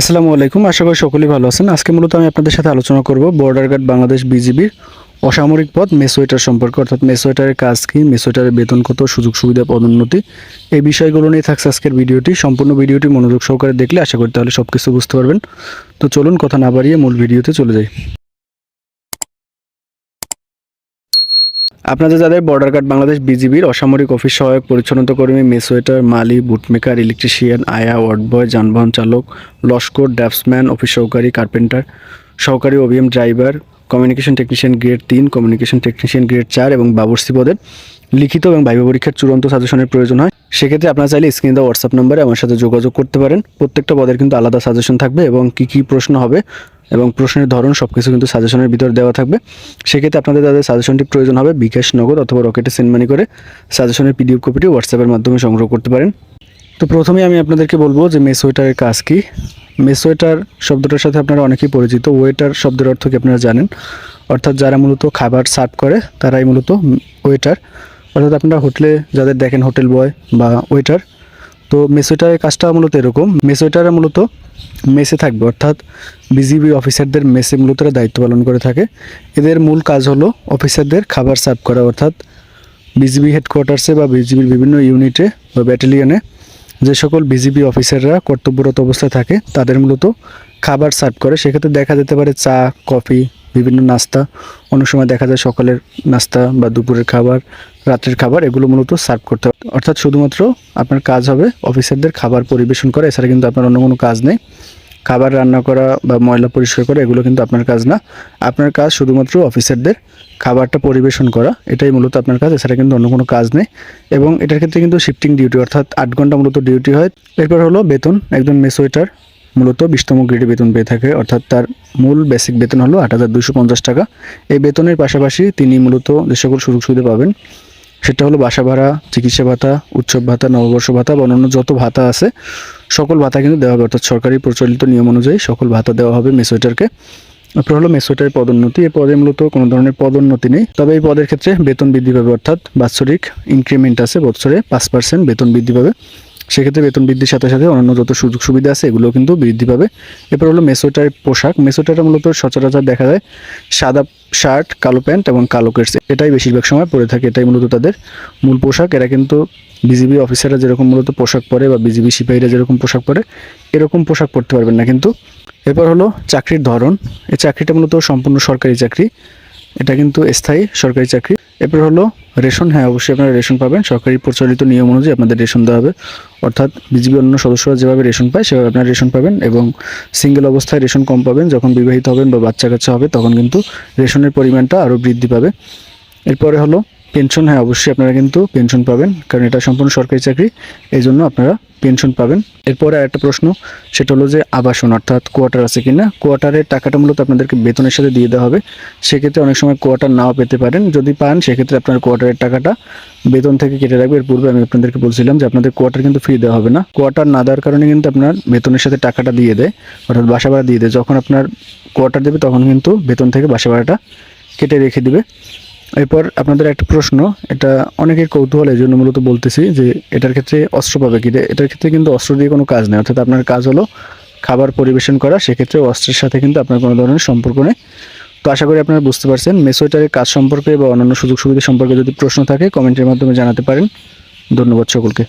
আসসালামু আলাইকুম। আশা করি সকলেই ভালো আছেন। আজকে মূলত আমি আপনাদের সাথে আলোচনা করব বর্ডার গার্ড বাংলাদেশ বিজিবির অসামরিক পথ মেসোয়েটার সম্পর্কে, অর্থাৎ মেসোয়েটারের কাজ কি মেসোয়েটারের বেতন কত, সুযোগ সুবিধা, পদোন্নতি, এই বিষয়গুলো নিয়ে থাকছে আজকের ভিডিওটি। সম্পূর্ণ ভিডিওটি মনোযোগ সহকারে দেখলে আশা করি তাহলে সব কিছু বুঝতে পারবেন। তো চলুন কথা না বাড়িয়ে মূল ভিডিওতে চলে যাই। আপনাদের যাদের বর্ডার গার্ড বাংলাদেশ বিজিবির অসামরিক অফিস সহায়ক পরিচ্ছন্নতা কর্মী মেসোয়েটার মালি বুটমেকার ইলেকট্রিশিয়ান আয়া ওয়ার্ড বয় যানবাহন চালক, লস্কর ড্রাফটসম্যান অফিস সহকারী কার্পেন্টার সহকারী OBM driver communication technician grade তিন কমিউনিকেশন টেকনিশিয়ান গ্রেড চার এবং বাবরসি পদের লিখিত এবং ভাইবা পরীক্ষার চূড়ান্ত সাজেশনের প্রয়োজন হয়। সেক্ষেত্রে আপনারা চাইলে স্ক্রিনে দেওয়া হোয়াটসঅ্যাপ নম্বরে আমার সাথে যোগাযোগ করতে পারেন। প্রত্যেকটা পদের কিন্তু আলাদা সাজেশন থাকবে এবং কী কী প্রশ্ন হবে এবং প্রশ্নের ধরন সব কিছু কিন্তু সাজেশনের ভিতর দেওয়া থাকবে। সেক্ষেত্রে আপনাদের তাদের সাজেশনটি প্রয়োজন হবে বিকাশ নগদ অথবা রকেটে সেন্ড মানি করে সাজেশনের পিডিএফ কপিটি হোয়াটসঅ্যাপের মাধ্যমে সংগ্রহ করতে পারেন। তো প্রথমেই আমি আপনাদেরকে বলব যে মেস ওয়েটারের কাজ কি। মেস ওয়েটার শব্দটার সাথে আপনারা অনেকেই পরিচিত। ওয়েটার শব্দের অর্থ কি আপনারা জানেন? অর্থাৎ যারা মূলত খাবার সার্ভ করে, তারাই মূলত ওয়েটার অর্থাৎ আপনারা হোটেলে যাদের দেখেন হোটেল বয় বা ওয়েটার তো মেসোয়েটারের কাজটা মূলত এরকম। মেসোয়েটারে মূলত মেসে থাকবে, অর্থাৎ বিজিবি অফিসারদের মেসে মূলত দায়িত্ব পালন করে থাকে। এদের মূল কাজ হলো অফিসারদের খাবার সার্ভ করা, অর্থাৎ বিজিবি হেডকোয়ার্টার্সে বা বিজিবির বিভিন্ন ইউনিটে বা ব্যাটালিয়নে যে সকল বিজিবি অফিসাররা কর্তব্যরত অবস্থায় থাকে, তাদের মূলত খাবার সার্ভ করে। সেক্ষেত্রে দেখা যেতে পারে চা, কফি বিভিন্ন নাস্তা। অনেক সময় দেখা যায় সকালের নাস্তা বা দুপুরের খাবার, রাত্রের খাবার, এগুলো মূলত সার্ভ করতে হবে অর্থাৎ শুধুমাত্র আপনার কাজ হবে অফিসারদের খাবার পরিবেশন করা, এছাড়া কিন্তু আপনার অন্য কোনো কাজ নেই। খাবার রান্না করা বা ময়লা পরিষ্কার করা, এগুলো কিন্তু আপনার কাজ না। আপনার কাজ শুধুমাত্র অফিসারদের খাবারটা পরিবেশন করা, এটাই মূলত আপনার কাজ, এছাড়া কিন্তু অন্য কোনো কাজ নেই। এবং এটার ক্ষেত্রে কিন্তু শিফটিং ডিউটি অর্থাৎ আট ঘণ্টা মূলত ডিউটি হয়। এরপর হলো বেতন, একজন মেসোয়েটার মূলত বিশতম গ্রেডে বেতন পেয়ে থাকে, অর্থাৎ তার মূল বেসিক বেতন হলো আট হাজার দুশো পঞ্চাশ টাকা। এই বেতনের পাশাপাশি তিনি মূলত যে সকল সুযোগ সুবিধা পাবেন, সেটা হলো বাসা ভাড়া, চিকিৎসা ভাতা, উৎসব ভাতা, নববর্ষ ভাতা, বা অন্যান্য যত ভাতা আছে, সকল ভাতা কিন্তু দেওয়া হবে। অর্থাৎ সরকারি প্রচলিত নিয়ম অনুযায়ী সকল ভাতা দেওয়া হবে মেসোয়েটারকে তারপর হলো মেসোয়েটারের পদোন্নতি। এই পদে মূলত কোনো ধরনের পদোন্নতি নেই। তবে এই পদের ক্ষেত্রে বেতন বৃদ্ধি পাবে, অর্থাৎ বাৎসরিক ইনক্রিমেন্ট আছে বছরে পাঁচ পার্সেন্ট বেতন বৃদ্ধি পাবে। সেক্ষেত্রে বেতন বৃদ্ধির সাথে সাথে অন্যান্য যত সুযোগ সুবিধা আছে এগুলো কিন্তু বৃদ্ধি পাবে। এরপর হলো মেসোটারের পোশাক। মেসোটারটা মূলত সচরাচর দেখা যায় সাদা শার্ট, কালো প্যান্ট এবং কালো কেটস এটাই বেশিরভাগ সময় পরে থাকে। এটাই মূলত তাদের মূল পোশাক। এরা কিন্তু বিজিবি অফিসাররা যেরকম মূলত পোশাক পরে বা বিজিবি সিপাহীরা যেরকম পোশাক পরে, এরকম পোশাক পরতে পারবেন না কিন্তু। এরপর হলো চাকরির ধরন। এই চাকরিটা মূলত সম্পূর্ণ সরকারি চাকরি। এটা কিন্তু স্থায়ী সরকারি চাকরি। এরপর হলো রেশন। হ্যাঁ অবশ্যই আপনারা রেশন পাবেন। সরকারি প্রচলিত নিয়ম অনুযায়ী আপনাদের রেশন দেওয়া হবে। অর্থাৎ বিজিবি অন্য সদস্যরা যেভাবে রেশন পায়, সেভাবে আপনারা রেশন পাবেন এবং সিঙ্গেল অবস্থায় রেশন কম পাবেন। যখন বিবাহিত হবেন বা বাচ্চা কাচ্চা হবে, তখন কিন্তু রেশনের পরিমাণটা আরও বৃদ্ধি পাবে। এরপরে হলো পেনশন হ্যাঁ অবশ্যই আপনারা কিন্তু পেনশন পাবেন, কারণ এটা সম্পূর্ণ সরকারি চাকরি এই জন্য আপনারা পেনশন পাবেন। এরপরে আর একটা প্রশ্ন, সেটা হলো যে আবাসন, অর্থাৎ কোয়ার্টার আছে কিনা? কোয়ার্টারের টাকাটা মূলত আপনাদেরকে বেতনের সাথে দিয়ে দেওয়া হবে। সেক্ষেত্রে অনেক সময় কোয়ার্টার নাও পেতে পারেন। যদি পান, সেক্ষেত্রে আপনার কোয়ার্টারের টাকাটা বেতন থেকে কেটে রাখবে। এর পূর্বে আমি আপনাদেরকে বলছিলাম যে আপনাদের কোয়ার্টার কিন্তু ফ্রি দেওয়া হবে না। কোয়ার্টার না দেওয়ার কারণে কিন্তু আপনার বেতনের সাথে টাকাটা দিয়ে দেয়, অর্থাৎ বাসা ভাড়া দিয়ে দেয়। যখন আপনার কোয়ার্টার দেবে, তখন কিন্তু বেতন থেকে বাসা ভাড়াটা কেটে রেখে দিবে। এরপর আপনাদের একটা প্রশ্ন, এটা অনেকের কৌতূহলের জন্য মূলত বলতেছি যে এটার ক্ষেত্রে অস্ত্র পাবে কি? এটার ক্ষেত্রে কিন্তু অস্ত্র দিয়ে কোনো কাজ নেই, অর্থাৎ আপনার কাজ হলো খাবার পরিবেশন করা, সেক্ষেত্রে অস্ত্রের সাথে কিন্তু আপনার কোনো ধরনের সম্পর্ক নেই। তো আশা করি আপনারা বুঝতে পারছেন মেসোয়েটারের কাজ সম্পর্কে বা অন্যান্য সুযোগ সুবিধা সম্পর্কে যদি প্রশ্ন থাকে, কমেন্টের মাধ্যমে জানাতে পারেন। ধন্যবাদ সকলকে।